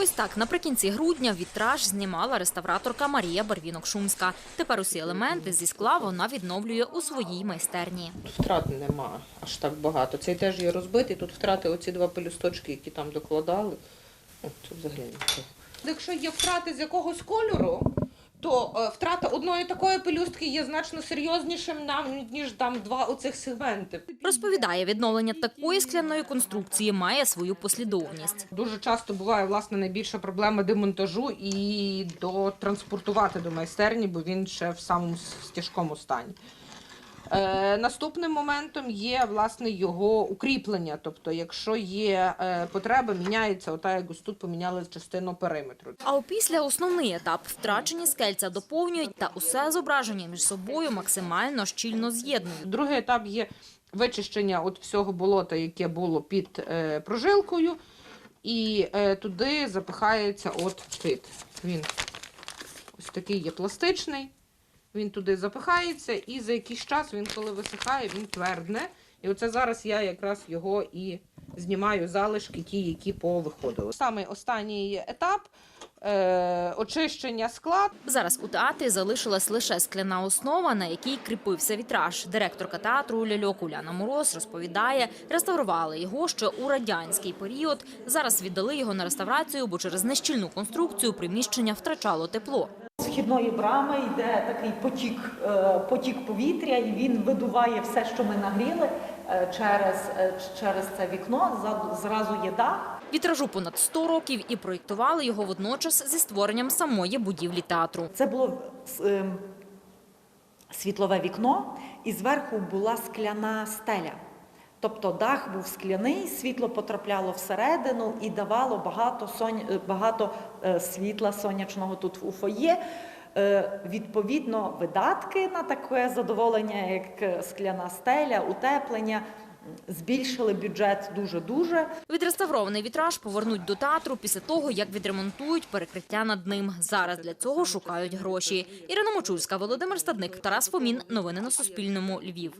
Ось так наприкінці грудня вітраж знімала реставраторка Марія Барвінок-Шумська. Тепер усі елементи зі скла вона відновлює у своїй майстерні. Втрат нема аж так багато. Цей теж є розбитий. Тут втрати оці два пелюсточки, які там докладали. О, це взагалі нічого. Якщо є втрати з якогось кольору, то е, втрата одної такої пелюстки є значно серйознішим нам ніж там два оцих сегменти. Розповідає, відновлення такої скляної конструкції має свою послідовність. Дуже часто буває власне найбільша проблема демонтажу і до транспортувати до майстерні, бо він ще в самому стяжкому тяжкому стані. Е, наступним моментом є власне його укріплення. Тобто, якщо є е, потреба, міняється ота, як ось тут поміняли частину периметру. А опісля основний етап втрачені скельця доповнюють та усе зображення між собою максимально щільно з'єднують. Другий етап є вичищення от всього болота, яке було під е, прожилкою, і е, туди запихається от пит. Він ось такий є пластичний. Він туди запихається, і за якийсь час він, коли висихає, він твердне. І оце зараз я якраз його і знімаю залишки, ті, які повиходили. Саме останній етап е, очищення скла. Зараз у театрі залишилась лише скляна основа, на якій кріпився вітраж. Директорка театру Ляльок Уляна Мороз розповідає, реставрували його ще у радянський період. Зараз віддали його на реставрацію, бо через нещільну конструкцію приміщення втрачало тепло. Вхідної брами йде такий потік, е, потік повітря, і він видуває все, що ми нагріли е, через, е, через це вікно. Зразу є дах. Вітражу понад 100 років і проєктували його водночас зі створенням самої будівлі театру. Це було світлове вікно, і зверху була скляна стеля. Тобто дах був скляний, світло потрапляло всередину і давало багато, сонь... е, багато е, світла сонячного тут у фоє. Е, Відповідно, видатки на таке задоволення, як скляна стеля, утеплення, збільшили бюджет дуже-дуже. Відреставрований вітраж повернуть до театру після того, як відремонтують перекриття над ним. Зараз для цього шукають гроші. Ірина Мочульська, Володимир Стадник, Тарас Фомін. Новини на Суспільному. Львів.